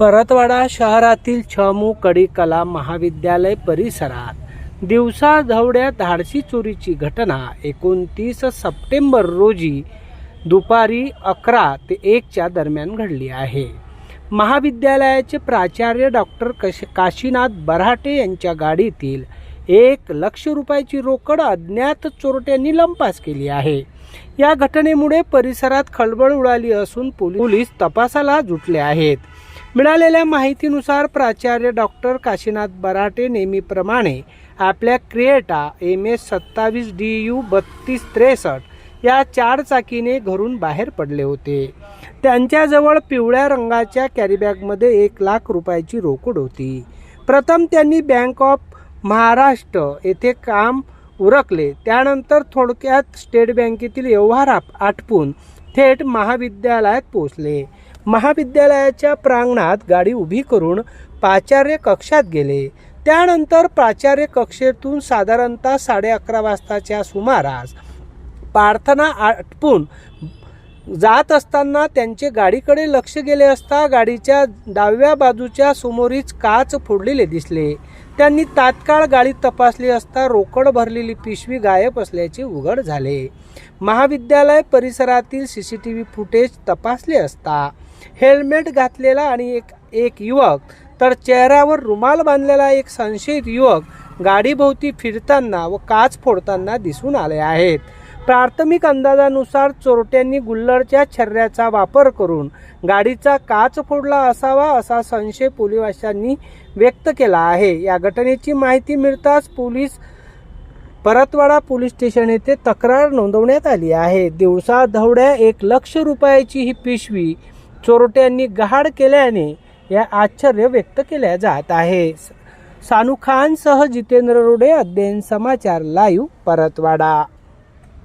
परतवाडा शहरातील छमू कडी कला महाविद्यालय परिसरात दिवसा धवड्या धाडसी चोरीची घटना एकोणतीस सप्टेंबर रोजी दुपारी अकरा ते एकच्या दरम्यान घडली आहे. महाविद्यालयाचे प्राचार्य डॉक्टर कश काशीनाथ बराटे यांच्या गाडीतील एक लक्ष रुपयाची रोकड अज्ञात चोरट्यांनी लंपास केली आहे. या घटनेमुळे परिसरात खळबळ उडाली असून पोलीस तपासाला जुटले आहेत. मिळालेल्या माहितीनुसार प्राचार्य डॉक्टर काशीनाथ बराटे नेहमीप्रमाणे आपल्या क्रिएटा एम एस सत्तावीस डी यू बत्तीस त्रेसष्ट या चारचाकीने घरून बाहेर पडले होते. त्यांच्याजवळ पिवळ्या रंगाच्या कॅरीबॅगमध्ये एक लाख रुपयाची रोकड होती. प्रथम त्यांनी बँक ऑफ महाराष्ट्र येथे काम उरकले. त्यानंतर थोडक्यात स्टेट बँकेतील व्यवहार आटपून थेट महाविद्यालयात पोहोचले. महाविद्यालयाच्या प्रांगणात गाडी उभी करून प्राचार्य कक्षात गेले. त्यानंतर प्राचार्य कक्षेतून साधारणतः साडे अकरा वाजताच्या सुमारास प्रार्थना आटपून जात असताना त्यांचे गाडीकडे लक्ष गेले असता गाडीच्या डाव्या बाजूच्या समोरीच काच फोडलेले दिसले. त्यांनी तात्काळ गाडी तपासली असता रोकड भरलेली पिशवी गायब असल्याचे उघड झाले. महाविद्यालय परिसरातील C C T V footage तपासले असता हेल्मेट घातलेला आणि एक एक युवक तर चेहऱ्यावर रुमाल बांधलेला एक संशयित युवक गाडीभोवती फिरताना व काच फोडताना दिसून आले आहेत. प्राथमिक अंदाजानुसार चोरट्यांनी गुल्लरच्या छर्ऱ्याचा वापर करून गाडीचा काच फोडला असावा असा संशय पोलिसांनी व्यक्त केला आहे. या घटनेची माहिती मिळताच पोलीस परतवाडा पोलीस स्टेशन येथे तक्रार नोंदवण्यात आली आहे. दिवसा धवड्या एक लक्ष रुपयाची ही पिशवी चोरट्यांनी गहाड केल्याने या आश्चर्य व्यक्त केल्या जात आहे. सानू खानसह जितेंद्र रोडे अध्ययन समाचार लाईव्ह परतवाडा.